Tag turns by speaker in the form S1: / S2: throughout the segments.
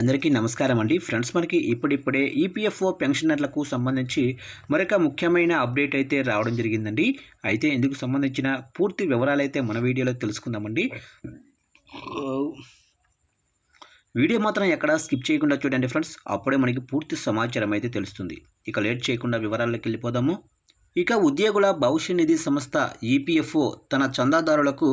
S1: అందరికీ నమస్కారం అండి. ఫ్రెండ్స్ మనకి ఇప్పుడిప్పుడే ఈపీఎఫ్ఓ పెన్షనర్లకు సంబంధించి మరొక ముఖ్యమైన అప్డేట్ అయితే రావడం జరిగిందండి. అయితే ఇందుకు సంబంధించిన పూర్తి వివరాలు అయితే మన వీడియోలో తెలుసుకుందామండి. వీడియో మాత్రం ఎక్కడ స్కిప్ చేయకుండా చూడండి ఫ్రెండ్స్. అప్పుడే మనకి పూర్తి సమాచారం అయితే తెలుస్తుంది. ఇక లేట్ చేయకుండా వివరాల్లోకి వెళ్ళిపోదాము. ఇక ఉద్యోగుల భవిష్య నిధి సంస్థ ఈపీఎఫ్ఓ తన చందాదారులకు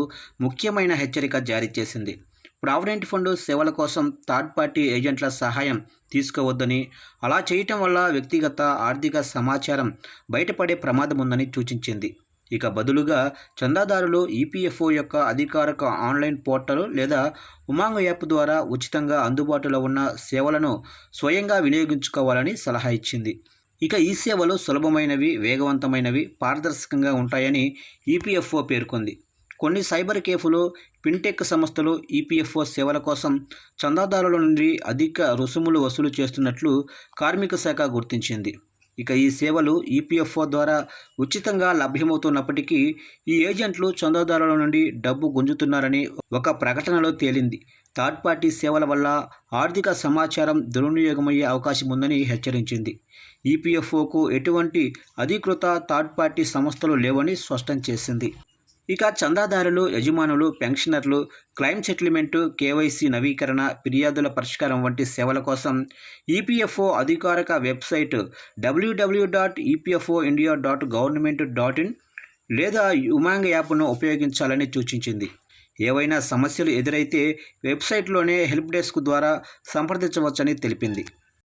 S1: ముఖ్యమైన హెచ్చరిక జారీ చేసింది. ప్రావిడెంట్ ఫండ్ సేవల కోసం థర్డ్ పార్టీ ఏజెంట్ల సహాయం తీసుకోవద్దని అలా చేయటం వల్ల వ్యక్తిగత ఆర్థిక సమాచారం బయటపడే ప్రమాదం ఉందని సూచించింది. ఇక బదులుగా చందాదారులు ఈపీఎఫ్ఓ యొక్క అధికారిక ఆన్లైన్ పోర్టల్ లేదా ఉమాంగ్ యాప్ ద్వారా ఉచితంగా అందుబాటులో ఉన్న సేవలను స్వయంగా వినియోగించుకోవాలని సలహా ఇచ్చింది. ఇక ఈ సేవలు సులభమైనవి వేగవంతమైనవి పారదర్శకంగా ఉంటాయని ఈపీఎఫ్ఓ పేర్కొంది. కొన్ని సైబర్ కేఫ్లు ఫిన్టెక్ సంస్థలు ఈపీఎఫ్ఓ సేవల కోసం చందాదారుల నుండి అధిక రుసుములు వసూలు చేస్తున్నట్లు కార్మిక శాఖ గుర్తించింది. ఇక ఈ సేవలు ఈపీఎఫ్ఓ ద్వారా ఉచితంగా లభ్యమవుతున్నప్పటికీ ఈ ఏజెంట్లు చందాదారుల నుండి డబ్బు గుంజుతున్నారని ఒక ప్రకటనలో తేలింది. థర్డ్ పార్టీ సేవల వల్ల ఆర్థిక సమాచారం దుర్వినియోగమయ్యే అవకాశం ఉందని హెచ్చరించింది. ఈపీఎఫ్ఓకు ఎటువంటి అధికృత థర్డ్ పార్టీ సంస్థలు లేవని స్పష్టం చేసింది. ఇక చందాదారులు యజమానులు పెన్షనర్లు క్లైమ్ సెటిల్మెంటు కేవైసీ నవీకరణ ఫిర్యాదుల పరిష్కారం వంటి సేవల కోసం ఈపీఎఫ్ఓ అధికారిక website WWW dot EPFO India dot government dot in లేదా ఉమాంగ్ యాప్ను ఉపయోగించాలని సూచించింది. ఏవైనా సమస్యలు ఎదురైతే వెబ్సైట్లోనే హెల్ప్ డెస్క్ ద్వారా సంప్రదించవచ్చని తెలిపింది.